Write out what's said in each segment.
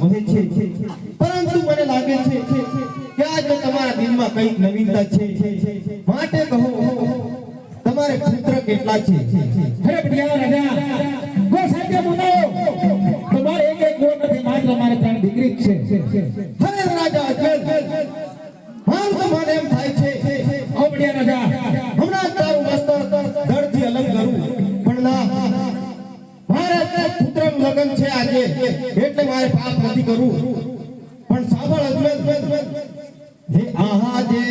વધે છે. પરંતુ મને લાગે છે કે આજે તમારા દિલમાં કંઈક નવીનતા છે. માટે કહો તમારે પુત્ર કેટલા છે? હે પ્રિયા રાજા ગો સાથે બોલાવો તમારે એક એક ગો નથી માત્ર મારે ત્રણ દીકરી છે. હે રાજા અજમેર હાલ તો મને એમ થાય છે. ઓ બઢિયા રાજા. લગ્ન છે આજે. એટલે મારે પાપ નથી કરવું. પણ સાંભળ અજમેર જે આહા જે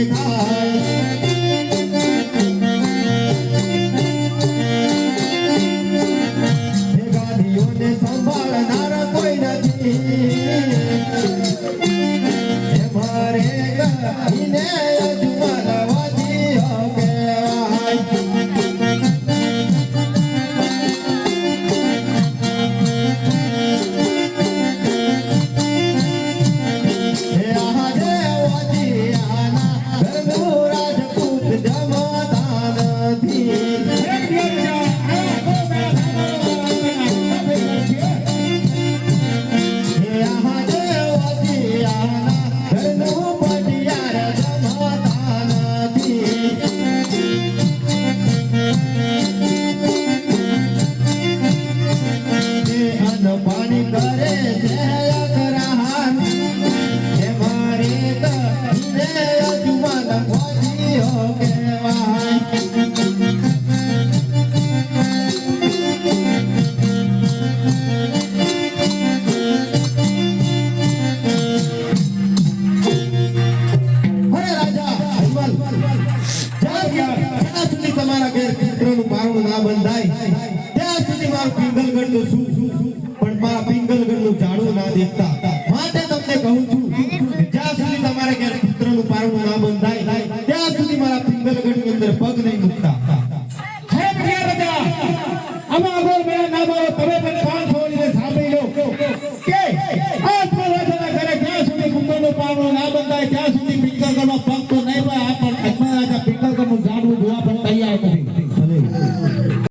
दिखाए ના બંધાય, ત્યાં સુધી મારું પિંગલગઢનું શું? પણ મારા પિંગલગઢનું ઝાડું ના દેખતા. માટે તમને કહું છું, જ્યાં સુધી તમારા ઘેર પુત્રનું ના બંધાય, ત્યાં સુધી મારા પિંગલગઢની અંદર પગ નહીં મૂકતા.